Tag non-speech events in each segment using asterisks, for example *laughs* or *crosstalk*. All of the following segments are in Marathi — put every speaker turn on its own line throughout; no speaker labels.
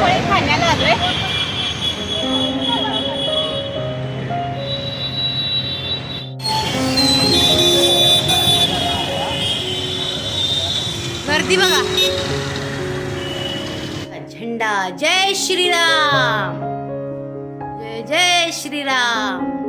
पुरणपोळी खाण्याला आलोय गर्दी बघा. झेंडा जय श्रीराम. जय जय श्रीराम.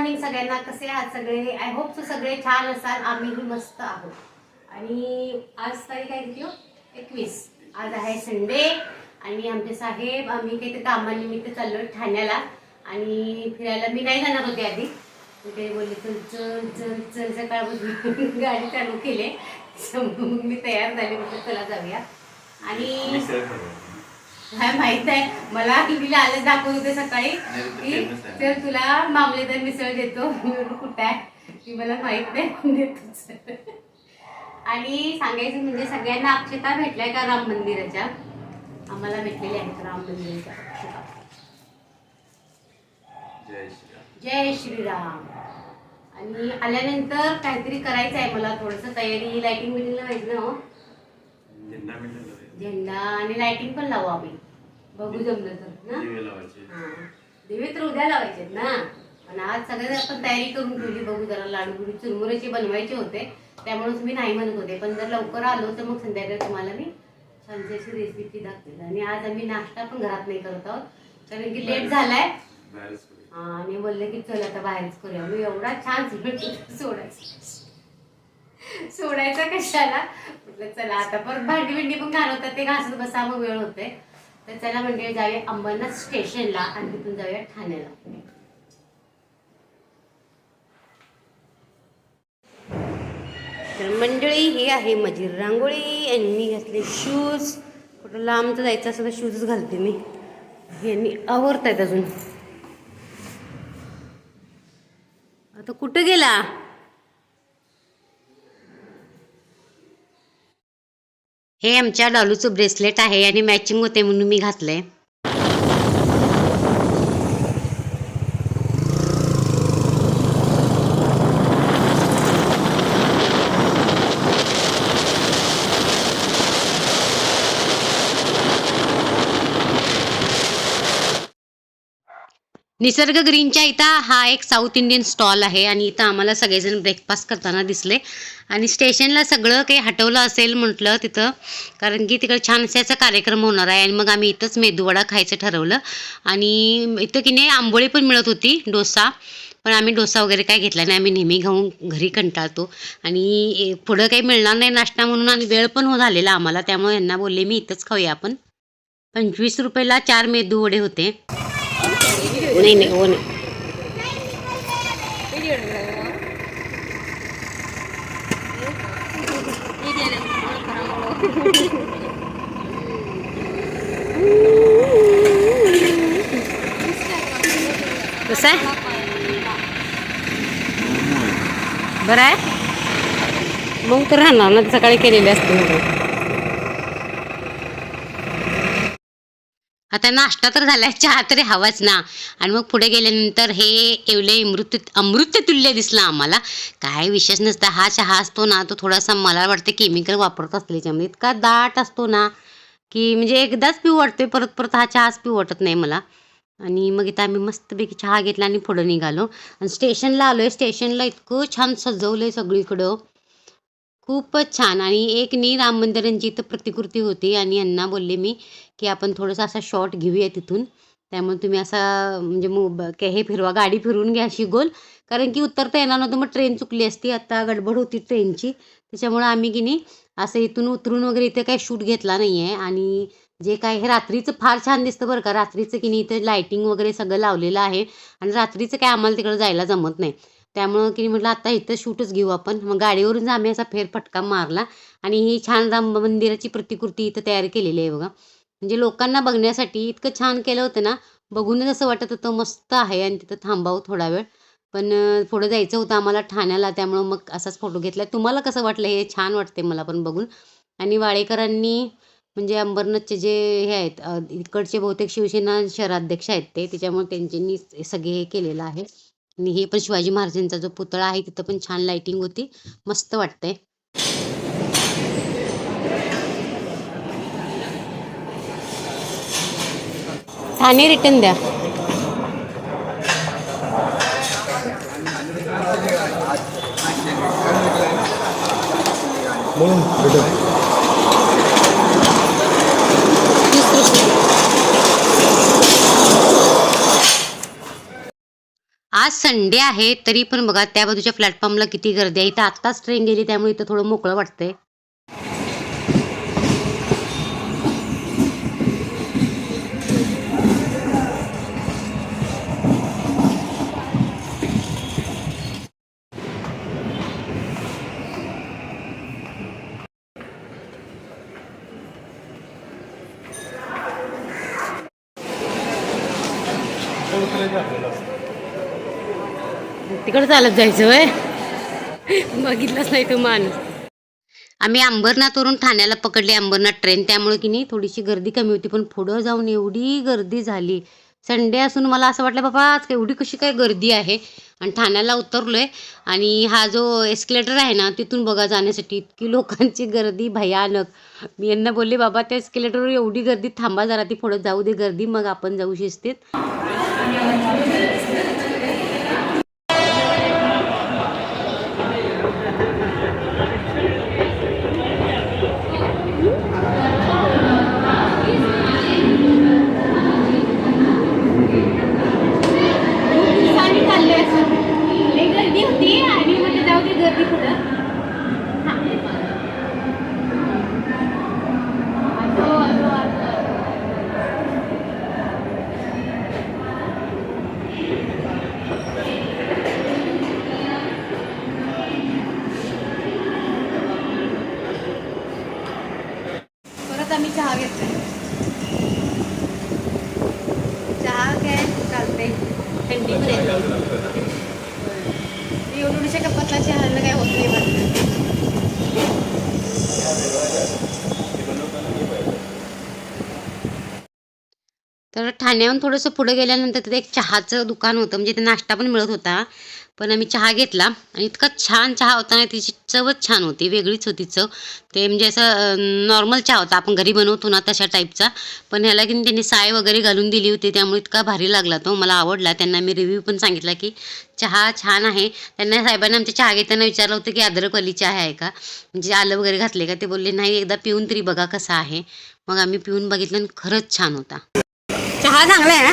मॉर्निंग सगळ्यांना कसे आहात सगळे? आय होप सो सगळे छान असाल. आम्हीही मस्त आहोत. आणि आज तारीख आहे किती हो? एकवीस. आज आहे संडे आणि आमचे साहेब आम्ही काही ते कामानिमित्त चाललो ठाण्याला. आणि फिरायला मी नाही जाणार होते आधी. ते बोलले चल चल चल चल सकाळपासून *laughs* गाडी चालू केली *laughs* मी तयार झाले म्हटलं चला जाऊया. आणि काय माहीत आहे? मला टीव्हीला आलं दाखवत होते सकाळी की तर तुला मामलेदार मिसळ देतो. *laughs* कुठं आहे? की मला माहीत नाही देतोच आणि सांगायचं म्हणजे सगळ्यांना अक्षता भेटलाय का राम मंदिराच्या? आम्हाला भेटलेले आहेत राम मंदिराच्या? अक्षता
जय श्रीराम.
जय श्रीराम. आणि आल्यानंतर काहीतरी करायचं आहे मला थोडंसं तयारी लाइटिंग बिटिंगला व्हायचं ना हो?
झेंडा
आणि लाइटिंग पण लावू आम्ही. बघू जमलं तर ना?
दिवे लावायचे.
हा. दिवे तर उद्या लावायचे ना. पण आज सगळे आपण तयारी करून ठेवली बघू जरा. लाडू बिडू चुरमुऱ्याचे बनवायचे होते. त्यामुळेच मी नाही म्हणत होते. पण जर लवकर आलो तर मग संध्याकाळी तुम्हाला मी छानशी अशी रेसिपी दाखवेल. आणि आज आम्ही नाश्ता पण घरात नाही करत आहोत. कारण की लेट झालाय. हा, आणि बोलले की चल आता बाहेरच करूया. मी एवढा छान *laughs* सोडायचा. सोडायचा कशाला? म्हटलं चला आता परत भांडी बिंडी पण घालवतात ते घासत बसा मग वेळ होते तर चला म्हणजे जाऊया अंबरनाथ स्टेशनला आणि तिथून जाऊया ठाण्याला. तर मंडळी ही आहे माझी रांगोळी आणि मी घातले शूज कुठं लांबचं जायचं असं तर शूजच घालते मी. यांनी आवरत आहेत अजून. आता कुठं गेला? हे आमच्या डॉलूचं ब्रेसलेट आहे आणि मॅचिंग होते म्हणून मी घातलंय. निसर्ग ग्रीनच्या इथं हा एक साऊथ इंडियन स्टॉल आहे आणि इथं आम्हाला सगळेजण ब्रेकफास्ट करताना दिसले. आणि स्टेशनला सगळं काही हटवलं असेल म्हटलं तिथं कारण की तिकडे छान असायचा कार्यक्रम होणार आहे आणि मग आम्ही इथंच मेदूवडा खायचं ठरवलं. आणि इथं की नाही आंबोळी पण मिळत होती डोसा. पण आम्ही डोसा वगैरे काय घेतला नाही आम्ही नेहमी घेऊन घरी कंटाळतो. आणि पुढं काही मिळणार नाही नाश्ता म्हणून आणि वेळ पण हो झालेला आम्हाला त्यामुळे यांना बोलले मी इथंच खाऊया आपण. पंचवीस रुपयाला चार मेदू वडे होते. नाही नाही हो नाही कसं आहे बरं आहे मग तर राहणार ना सकाळी केलेले असते आता नाश्ता तर झाला चहा तरी हवाच ना. आणि मग पुढे गेल्यानंतर हे एवले अमृत अमृत तुल्य दिसलं आम्हाला. काय विशेष नसतं हा चहा असतो ना तो थोडासा मला वाटतं केमिकल वापरत असल्याच्यामुळे इतका दाट असतो ना की म्हणजे एकदाच पिऊ वाटते परत परत हा चहाच पिऊ वाटत नाही मला. आणि मग इथं आम्ही मस्तपैकी चहा घेतला आणि पुढं निघालो. आणि स्टेशनला आलो आहे स्टेशनला इतकं छान सजवलं आहे सगळीकडं. खूपच छान. आणि एक नी राम मंदिरांची इथं प्रतिकृती होती आणि यांना बोलले मी की आपण थोडंसं असा शॉर्ट घेऊया तिथून. त्यामुळे तुम्ही असा म्हणजे मोब हे फिरवा गाडी फिरवून घ्या अशी गोल. कारण की उतरता येणार नव्हतं मग ट्रेन चुकली असती. आता गडबड होती ट्रेनची त्याच्यामुळं आम्ही की नाही असं इथून उतरून वगैरे इथे काही शूट घेतला नाही आहे आणि जे काय हे रात्रीचं फार छान दिसतं बरं का. रात्रीचं की नाही इथे लायटिंग वगैरे सगळं लावलेलं आहे. आणि रात्रीचं काय आम्हाला तिकडं जायला जमत नाही. त्यामुळं की नाही म्हटलं आता इथं शूटच घेऊ आपण. मग गाडीवरून आम्ही असा फेरफटका मारला आणि ही छान राम मंदिराची प्रतिकृती इथं तयार केलेली आहे बघा. म्हणजे लोकांना बघण्यासाठी इतकं छान केलं होतं ना बघूनच असं वाटत होतं मस्त आहे आणि तिथं थांबावं थोडा वेळ. पण पुढं जायचं होतं आम्हाला ठाण्याला त्यामुळं मग असाच फोटो घेतला. तुम्हाला कसं वाटलं? हे छान वाटते मला पण बघून. आणि वाळेकरांनी म्हणजे अंबरनाथचे जे हे आहेत इकडचे बहुतेक शिवसेना शहराध्यक्ष आहेत ते त्याच्यामुळे त्यांच्यानी सगळे हे केलेलं आहे. आणि हे पण शिवाजी महाराजांचा जो पुतळा आहे तिथं पण छान लाइटिंग होती. मस्त वाटतंय. ठाणे रिटर्न द्या.
म्हणून
आज संडे आहे तरी पण बघा त्या बाजूच्या प्लॅटफॉर्मला किती गर्दी आहे. इथं आत्ताच ट्रेन गेली त्यामुळे इथं थोडं मोकळं वाटतंय. तिकडे चालत जायचं वय बघितलंच नाही तू माणूस. आम्ही अंबरनाथवरून ठाण्याला पकडली अंबरनाथ ट्रेन त्यामुळे की नाही थोडीशी गर्दी कमी होती पण पुढं जाऊन एवढी गर्दी झाली. संडे असून मला असं वाटलं बाबा आज एवढी कशी काय गर्दी आहे? आणि ठाण्याला उतरलोय. आणि हा जो एस्केलेटर आहे ना तिथून बघा जाण्यासाठी इतकी लोकांची गर्दी भयानक. मी यांना बोलले बाबा त्या एस्केलेटरवर एवढी गर्दी थांबा जरा ती पुढं जाऊ दे गर्दी मग आपण जाऊ शिस्तीत गर्दी होती आणि म्हणजे जाऊ दे गर्दी पुढं
परत आम्ही चहा घेतला चहा काय चालते
थंडीमध्ये
एवढ्याशा कपातला चहाला काय होत नाही वाटतं
तर ठाण्याहून थोडंसं पुढे गेल्यानंतर तिथे एक चहाचं दुकान होतं. म्हणजे ते नाश्ता पण मिळत होता. पण आम्ही चहा घेतला आणि इतका छान चहा होता ना तिची चवच छान होती वेगळीच होती चव. ते म्हणजे असं नॉर्मल चहा होता. आपण घरी बनवतो ना तशा टाईपचा पण ह्याला की त्यांनी साय वगैरे घालून दिली होती त्यामुळे इतका भारी लागला तो. मला आवडला. त्यांना मी रिव्ह्यू पण सांगितला की चहा छान आहे. त्यांना साहेबांना आमच्या चहा घेताना विचारलं होतं की अद्रकवाली चहा आहे का? म्हणजे आलं वगैरे घातले का? ते बोलले नाही एकदा पिऊन तरी बघा कसा आहे. मग आम्ही पिऊन बघितलं आणि खरंच छान होता. चहा चांगला आहे ना?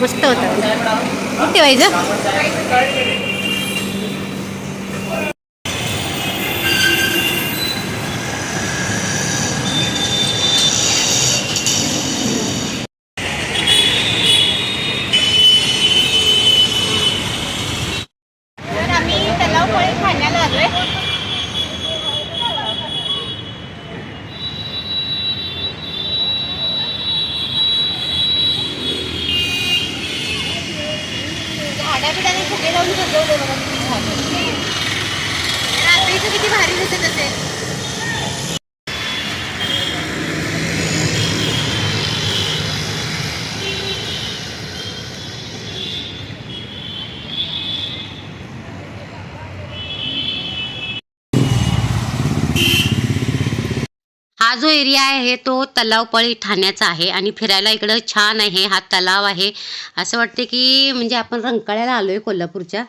मस्त होतं. कुठे ठेवायचं
तर आम्ही तलाव फळे खाण्याला आलोय झाडा बिडाने फुगे लावून सजवले बघा किती छान रात्रीचं किती भारी दिसत असेल
हा जो एरिया आहे तो तलावपळी ठाण्याचा आहे आणि फिरायला इकडं छान आहे हा तलाव आहे. असं वाटते की म्हणजे आपण रंकाळ्याला आलोय कोल्हापूरच्या.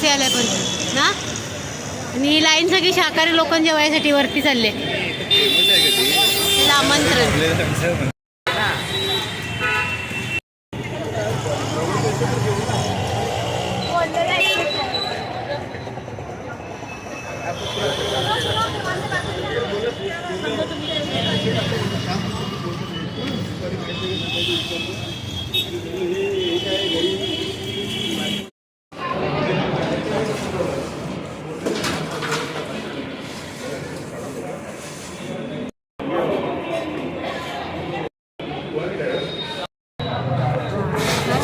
वास यायला पण? ना आणि ही लाईन सगळी शाकाहारी लोकांच्या जेवायसाठी वरती चालले आमंत्रण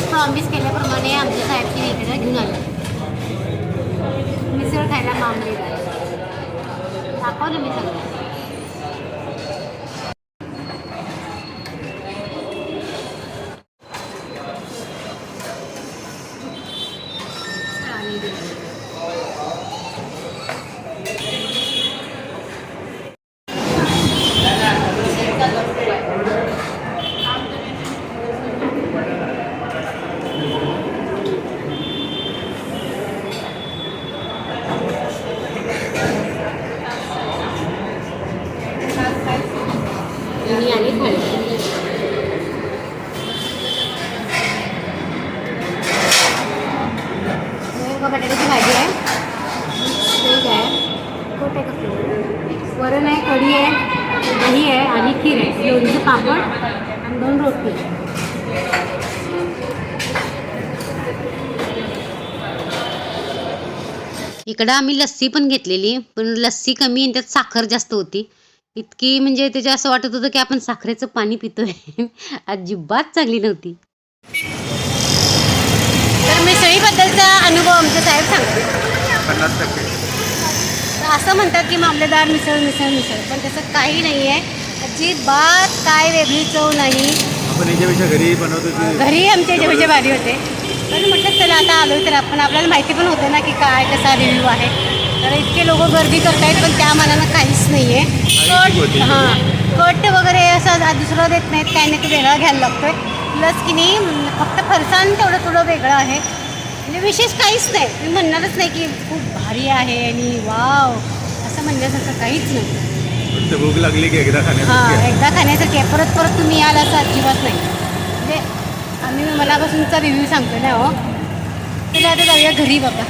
प्रॉमिस केल्याप्रमाणे आमच्या साहेबची इकडे घेऊन आले मिसळ खायला मामले दाखवलं मी सगळं आणि आली थाळी हे बटाट्याची भाजी आहे शेंग आहे कोट आहे कसं वरण आहे दही आहे आणि खीर आहे. लोणचं पापड आणि दोन रोटी. इकडं आम्ही लस्सी पण घेतलेली पण लस्सी कमी आणि त्यात साखर जास्त होती. इतकी म्हणजे त्याच्या असं वाटत होतं की आपण साखरेचं पाणी पितोय. *laughs* अजिबात चांगली नव्हती. तर मिसळीबद्दलचा अनुभव आमचा साहेब सांगतो
पन्नास टक्के.
असं म्हणतात की मामलेदार मिसळ मिसळ मिसळ. पण तसं काही नाही आहे अजिबात काय वेगळी चव नाही.
आपण याच्यापेक्षा घरी बनवतो
घरी आमच्या याच्यापेक्षा भारी होते. पण म्हटलं चला आता आलो तर आपण. आपल्याला माहिती पण होते ना की काय कसा रिव्ह्यू आहे. तर इतके लोक गर्दी करतायत पण त्या मानानं काहीच नाही आहे
ठीक होती.
कट हां. कट वगैरे असं आ- दुसरं देत नाहीत. काही नाही ते वेगळा घ्यायला लागतोय. प्लस की नाही म, फक्त फरसाण तेवढं थोडं वेगळं आहे. म्हणजे विशेष काहीच नाही. मी म्हणणारच नाही की खूप भारी आहे आणि वाव असं म्हणण्यासारखं काहीच नाही.
भूक लागली की एकदा
हां
खाण्यासाठी
एकदा खाण्यासारखी आहे. परत परत तुम्ही याल असं अजिबात नाही. म्हणजे आम्ही मनापासूनचा रिव्ह्यू सांगतो ना हो. चला आता जाऊया घरी बाबा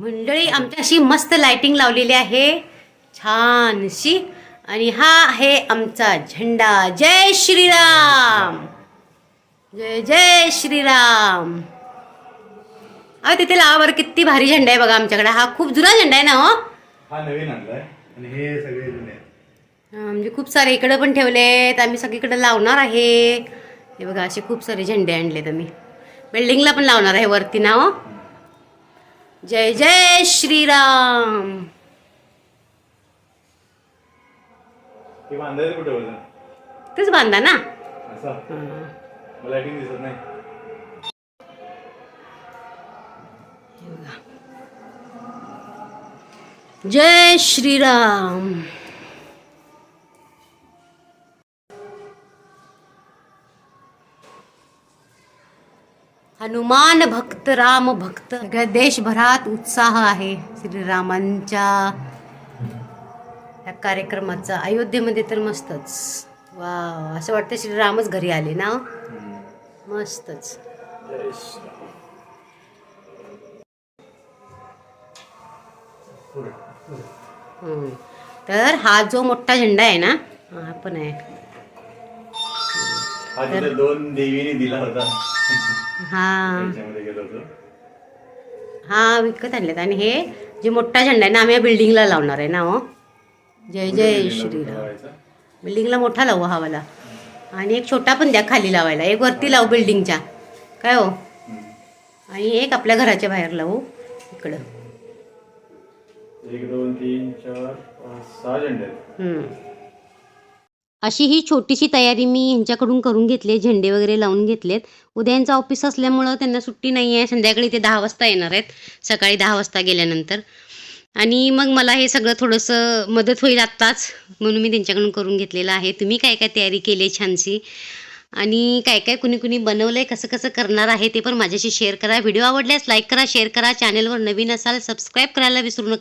मंडळी आमच्या अशी मस्त लाइटिंग लावलेली आहे. छानशी. आणि हा आहे आमचा झेंडा. जय श्रीराम! जय जय श्रीराम. अहो तिथे लावा बरं किती भारी झेंडा आहे बघा आमच्याकडे. हा खूप जुना झेंडा आहे ना हो?
हा नवीन आणलाय. आणि हे सगळे जुने आहेत.
हा, म्हणजे खूप सारे इकडं पण ठेवलेत. आम्ही सगळीकडे लावणार आहे. हे बघा असे खूप सारे झेंडे आणलेत आम्ही. बिल्डिंगला पण लावणार आहे वरती नाव जय जय श्रीराम.
हे बांधायचं कुठे होतं
तेच बांधा ना?
असं?
हा.
मला दिसत नाही.
जय श्रीराम. हनुमान भक्त राम भक्त. सगळ्या देशभरात उत्साह आहे श्रीरामांच्या. या कार्यक्रमाचा. अयोध्येमध्ये तर मस्तच. वा असं वाटतं श्रीरामच घरी आले ना? मस्तच. तर हा जो मोठा झेंडा आहे ना हा पण आहे.
हा दोन देवीने दिला होता.
हा. हा विकत आणलेत. आणि हे जे मोठा झेंडा आहे ना आम्ही या बिल्डिंगला लावणार आहे ना हो. जय जय श्रीराम. बिल्डिंगला मोठा लावू हा वाला. आणि एक छोटा पण द्या खाली लावायला. एक वरती लावू बिल्डिंगच्या. काय हो. आणि एक आपल्या घराच्या बाहेर लावू. इकडं.
एक दोन तीन चार पाच सहा झेंडे. आहेत.
हम्म. अशी ही छोटीशी तयारी मी ह्यांच्याकडून करून घेतली झेंडे वगैरे लावून घेतलेत. उद्या यांचं ऑफिस असल्यामुळं त्यांना सुट्टी नाही आहे संध्याकाळी ते दहा वाजता येणार आहेत. सकाळी दहा वाजता गेल्यानंतर. आणि मग मला हे सगळं थोडंसं मदत होईल आत्ताच म्हणून मी त्यांच्याकडून करून घेतलेलं आहे. तुम्ही काय काय तयारी केली आहे छानशी? आणि काय काय कुणी कुणी बनवलं आहे कसं कसं करणार आहे ते पण माझ्याशी शेअर करा. व्हिडिओ आवडल्यास लाईक करा शेअर करा. चॅनलवर नवीन असाल सबस्क्राईब करायला विसरू नका.